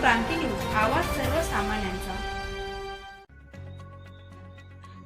क्रांती news आवाज सर्वसामान्यांचा.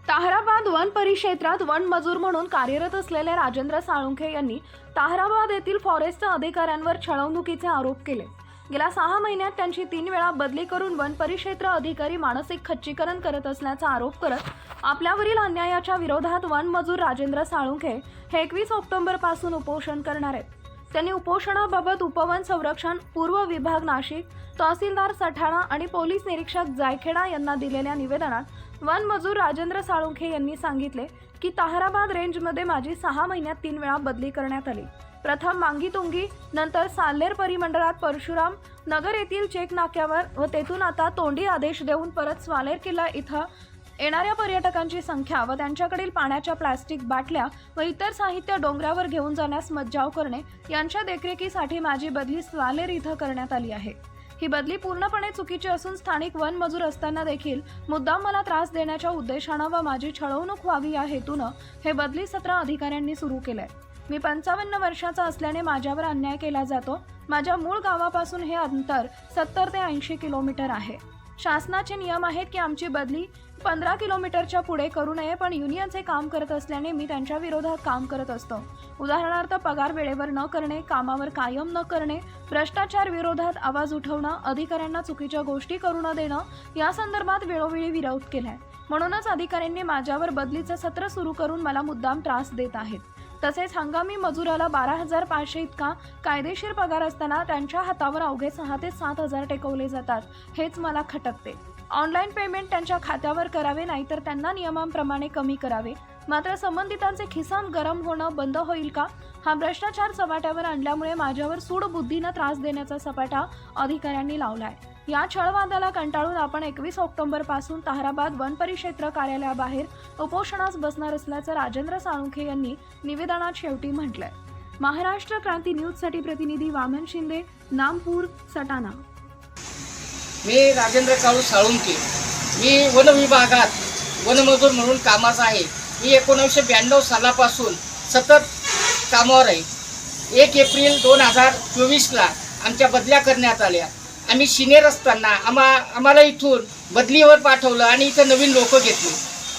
ताहराबाद वन परिक्षेत्रात वन मजूर म्हणून कार्यरत असलेले राजेंद्र साळुंखे यांनी ताहराबाद येथील फॉरेस्टच्या अधिकाऱ्यांवर छळवणुकीचे आरोप केले. गेल्या सहा महिन्यात त्यांची तीन वेळा बदली करून वन परिक्षेत्र अधिकारी मानसिक खच्चीकरण करत असल्याचा आरोप करत आपल्यावरील अन्यायाच्या विरोधात वन मजूर राजेंद्र साळुंखे हे एकवीस ऑक्टोबरपासून उपोषण करणार आहेत. त्यांनी उपोषणाबाबत उपवन संरक्षण पूर्व विभाग नाशिक तहसीलदार सठाणा आणि पोलीस निरीक्षक जायखेडा यांना दिलेल्या निवेदनात वन मजूर राजेंद्र साळुंखे यांनी सांगितले की ताहराबाद रेंजमध्ये माझी सहा महिन्यात तीन वेळा बदली करण्यात आली. प्रथम मांगीतुंगी नंतर साल्लेर परिमंडळात परशुराम नगर येथील चेक नाक्यावर व तेथून आता तोंडी आदेश देऊन परत स्वालेर किल्ला इथं येणाऱ्या पर्यटकांची संख्या व त्यांच्याकडील पाण्याच्या प्लास्टिक बाटल्या व इतर साहित्य डोंगरावर घेऊन जाण्यास मज्जाव करणे यांच्या देखरेखीसाठी माझी बदली स्वालेर इथं करण्यात आली आहे. ही बदली पूर्णपणे चुकीची असून स्थानिक वन मजूर असताना देखील मुद्दाम मला त्रास देण्याच्या उद्देशानं व माझी छळवणूक व्हावी या हेतूनं हे बदली सत्र अधिकाऱ्यांनी सुरू केलंय. मी पंचावन्न वर्षाचा असल्याने माझ्यावर अन्याय केला जातो. माझ्या मूळ गावापासून हे अंतर सत्तर ते ऐंशी किलोमीटर आहे. शासनाचे नियम आहेत की आमची बदली पंधरा किलोमीटरच्या पुढे करू नये पण युनियनचे काम करत असल्याने मी त्यांच्या विरोधात काम करत असतो. उदाहरणार्थ पगार वेळेवर न करणे कामावर कायम न करणे भ्रष्टाचार विरोधात आवाज उठवणं अधिकाऱ्यांना चुकीच्या गोष्टी करू न देणं या संदर्भात वेळोवेळी विरोध केलाय. म्हणूनच अधिकाऱ्यांनी माझ्यावर बदलीचं सत्र सुरू करून मला मुद्दाम त्रास देत आहेत. तसेच हंगामी मजुराला बारा हजार पाचशे इतका कायदेशीर पगार असताना त्यांच्या हातावर अवघे सहा ते सात हजार टेकवले जातात. हेच मला खटकते. ऑनलाईन पेमेंट त्यांच्या खात्यावर करावे नाहीतर त्यांना नियमांप्रमाणे कमी करावे. मात्र संबंधितांचे खिसान गरम होणं बंद होईल का? हा भ्रष्टाचार सपाट्यावर आणल्यामुळे माझ्यावर सूडबुद्धीनं त्रास देण्याचा सपाटा अधिकाऱ्यांनी लावलाय. या छळवादाला कंटाळून आपण एकवीस ऑक्टोबरपासून ताहराबाद वन परिक्षेत्र कार्यालयाबाहेर उपोषणास बसणार असल्याचं राजेंद्र साळुंखे यांनी निवेदनात शेवटी म्हटलंय. महाराष्ट्र क्रांती न्यूजसाठी प्रतिनिधी वामन शिंदे नामपूर सटाणा. मी राजेंद्र काळू साळुंके मी वन विभागात वनमजूर म्हणून कामाचा आहे. मी एकोणीसशे ब्याण्णव सालापासून सतत कामावर आहे. एक एप्रिल दोन हजार चोवीसला आमच्या बदल्या करण्यात आल्या. आम्ही सिनियर असताना आम्हा आम्हाला इथून बदलीवर पाठवलं आणि इथं नवीन लोक घेतली.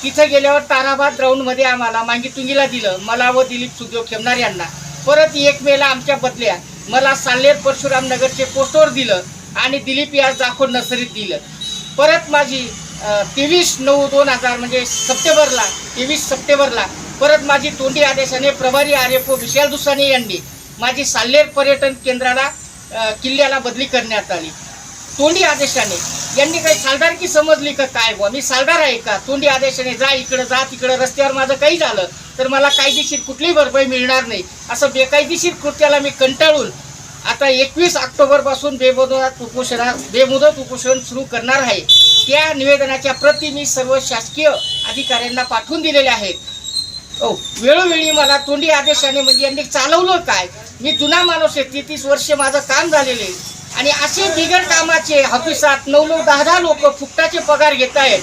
तिथं गेल्यावर ताराबाद ग्राउंडमध्ये आम्हाला मांगीतुंगीला दिलं मला व दिलीप सुखदेव खेमणार यांना. परत एक मेला आमच्या बदल्या मला साल्लेर परशुराम नगरचे पोस्टवर दिलं आणि दिलीप या जाखोड नर्सरीत दिलं. परत माझी तेवीस नऊ दोन हजार म्हणजे सप्टेंबरला तेवीस सप्टेंबरला परत माझी तोंडी आदेशाने प्रभारी आर एफ ओ विशाल दुसाने यांनी माझी साल्लेर पर्यटन केंद्राला किल्ल्याला बदली करण्यात आली. तोंडी आदेशाने. यांनी काही सालदारकी समजली का काय बुवा? मी सालदार आहे का? तोंडी आदेशाने जा इकडं जा तिकडं रस्त्यावर माझं काही झालं तर मला कायदेशीर कुठलीही भरपाई मिळणार नाही. असं बेकायदेशीर कृत्याला मी कंटाळून आता एकवीस ऑक्टोबरपासून बेमुदत उपोषणा बेमुदत उपोषण सुरू करणार आहे. त्या निवेदनाच्या प्रती मी सर्व शासकीय अधिकाऱ्यांना पाठवून दिलेल्या आहेत. ओ वेळोवेळी मला तोंडी आदेशाने म्हणजे यांनी चालवलं काय? मी जुना माणूस आहे तेहतीस वर्ष माझं काम झालेलं आहे. आणि असे बिगर कामाचे ऑफिसात नऊ नऊ दहा दहा लोक फुकटाचे पगार घेत आहेत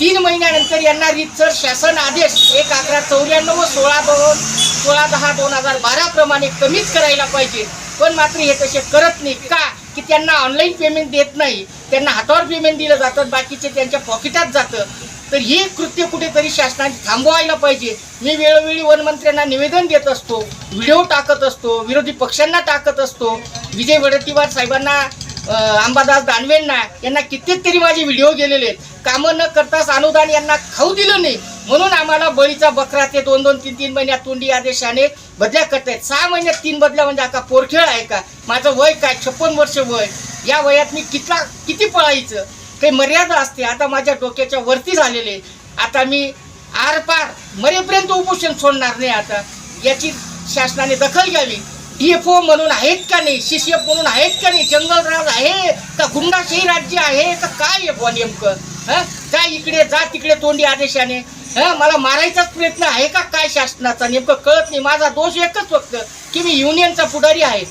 तीन महिन्यानंतर यांना रीतसर शासन आदेश एक अकरा चौऱ्याण्णव सोळा दोन सोळा दहा दोन हजार बारा प्रमाणे कमीच करायला पाहिजे. पण मात्र हे तसे करत नाही का? की त्यांना ऑनलाईन पेमेंट देत नाही. त्यांना हातावर पेमेंट दिलं जातं बाकीचे त्यांच्या पॉकेटात जातं. तर हे कृत्य कुठेतरी शासनाने थांबवायला पाहिजे. मी वेळोवेळी वनमंत्र्यांना निवेदन देत असतो व्हिडिओ टाकत असतो विरोधी पक्षांना टाकत असतो. विजय वडट्टीवार साहेबांना अंबादास दानवेंना यांना कित्येक तरी माझे व्हिडिओ गेलेले आहेत. कामं न करताच अनुदान यांना खाऊ दिलं नाही. म्हणून आम्हाला बळीचा बकरा ते दोन दोन तीन तीन महिन्यात तोंडी आदेशाने बदल्या करतायत सहा महिन्यात तीन बदल्या म्हणजे आता पोरखेळ आहे का? माझं वय काय? छप्पन वर्ष वय. या वयात मी कितला किती पळायचं? काही मर्यादा असते. आता माझ्या डोक्याच्या वरती झालेले आता मी आरपार मरेपर्यंत उपोषण सोडणार नाही आता. याची शासनाने दखल घ्यावी. डीएफओ म्हणून आहेत का नाही? सीसीएफ म्हणून आहेत का नाही? जंगलराज आहे का? गुंडाशाही राज्य आहे का? काय आहे नेमकं? हां? काय इकडे जा तिकडे तोंडी आदेशाने. हां? मला मारायचाच प्रयत्न आहे का? काय शासनाचा? नेमकं कळत नाही. माझा दोष एकच फक्त की मी युनियनचा पुढारी आहे.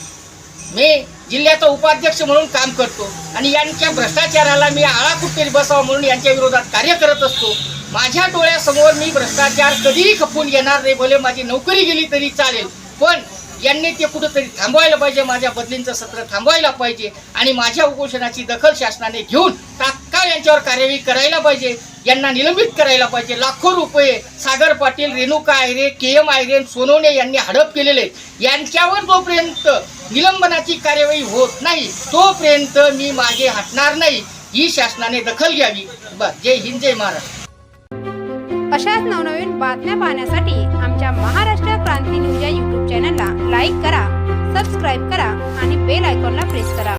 मी जिल्ह्याचा उपाध्यक्ष म्हणून काम करतो आणि यांच्या भ्रष्टाचाराला मी आळा कुठेतरी बसावा म्हणून यांच्या विरोधात कार्य करत असतो. माझ्या डोळ्यासमोर मी भ्रष्टाचार कधीही खपून येणार नाही भले माझी नोकरी गेली तरी चालेल. पण यांनी ते कुठंतरी थांबवायला पाहिजे माझ्या बदलींचं सत्र थांबवायला पाहिजे आणि माझ्या उपोषणाची दखल शासनाने घेऊन तात्काळ यांच्यावर कार्यवाही करायला पाहिजे. यांना निलंबित करायला पाहिजे. लाखो रुपये सागर पाटील रेणुका आयरे के एम आयरे सोनवणे यांनी हडप केलेले यांच्यावर जोपर्यंत निलंबनाची कार्यवाही होत नाही तोपर्यंत मी मागे हटणार नाही. ही शासनाने दखल घ्यावी. बस. जय हिंद जय महाराष्ट्र. अशाच नवनवीन बातम्या पाहण्यासाठी आमच्या महाराष्ट्र क्रांती न्यूज या यूट्यूब चॅनलला लाईक करा सबस्क्राईब करा आणि बेल आयकॉनला प्रेस करा.